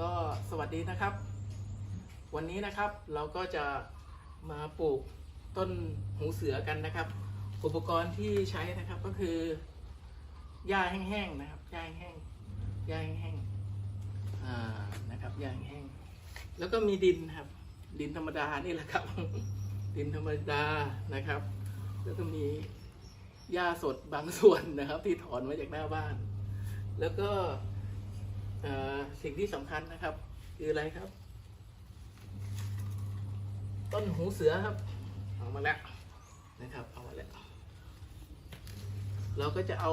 ก็สวัสดีนะครับ วันนี้นะครับเราก็จะมาปลูกต้นหูเสือกันนะครับ อุปกรณ์ที่ใช้นะครับก็คือหญ้าแห้งๆนะครับหญ้าแห้งหญ้าแห้งนะครับหญ้าแห้งแล้วก็มีดินครับ ดินธรรมดานี่แหละครับ ดินธรรมดานะครับ แล้วก็มีหญ้าสดบางส่วนนะครับ ที่ถอนมาจากหน้าบ้าน แล้วก็ สิ่งที่สำคัญนะครับ คืออะไรครับ ต้นหูเสือครับ เอามาแล้วนะครับ เอามาแล้วเราก็จะเอา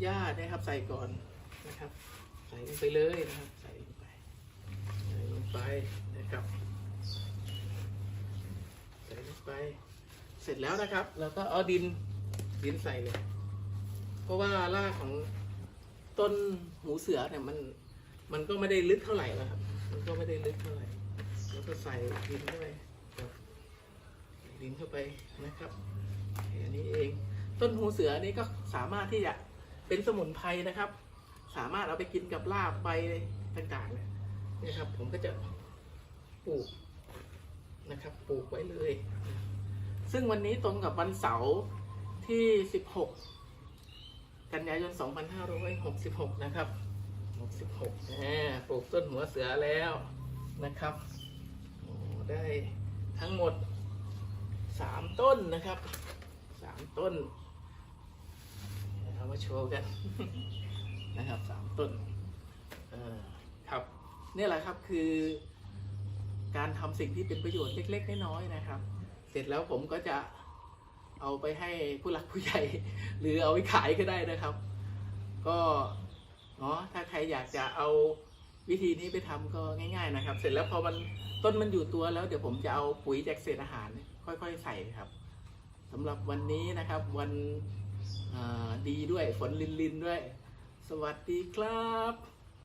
หญ้านี่ยครับ ใส่ก่อนนะครับ ใส่ลงไปเลยนะครับ ใส่ลงไปใส่ลงไปนะครับ ใส่ลงไป เสร็จแล้วนะครับ เราก็เอาดินดินใส่เลย เพราะว่ารากของต้นหูเสือเนี่ยมัน มันก็ไม่ได้ลึกเท่าไหร่แล้วครับ มันก็ไม่ได้ลึกเท่าไหร่ แล้วก็ใส่ดินเข้าไปดินเข้าไปนะครับแค่นี้เอง ต้นหูเสือนี่ก็สามารถที่จะเป็นสมุนไพรนะครับ สามารถเอาไปกินกับลาบใบต่างๆเนี่ยนะครับ ผมก็จะปลูกนะครับ ปลูกไว้เลย ซึ่งวันนี้ตรงกับวันเสาร์ที่ 16 กันยายน 2566 นะครับ 66แหมปลูกต้นหัวเสือแล้วนะครับ ได้ทั้งหมด3ต้นนะครับ3ต้นเอามาโชว์กันนะครับ3ต้นเออครับเนี่ยแหละครับคือ การทำสิ่งที่เป็นประโยชน์เล็ก ๆ น้อยๆนะครับ เสร็จแล้วผมก็จะเอาไปให้ผู้หลักผู้ใหญ่ หรือเอาไปขายก็ได้นะครับ ก็ เนาะถ้าใครอยากจะเอาวิธีนี้ไปทำก็ง่ายๆนะครับ เสร็จแล้วพอมันต้นมันอยู่ตัวแล้ว เดี๋ยวผมจะเอาปุ๋ยจากเศษอาหาร ค่อยๆ ใส่ครับสำหรับวันนี้นะครับ วันดีด้วยฝนลินๆด้วย สวัสดีครับ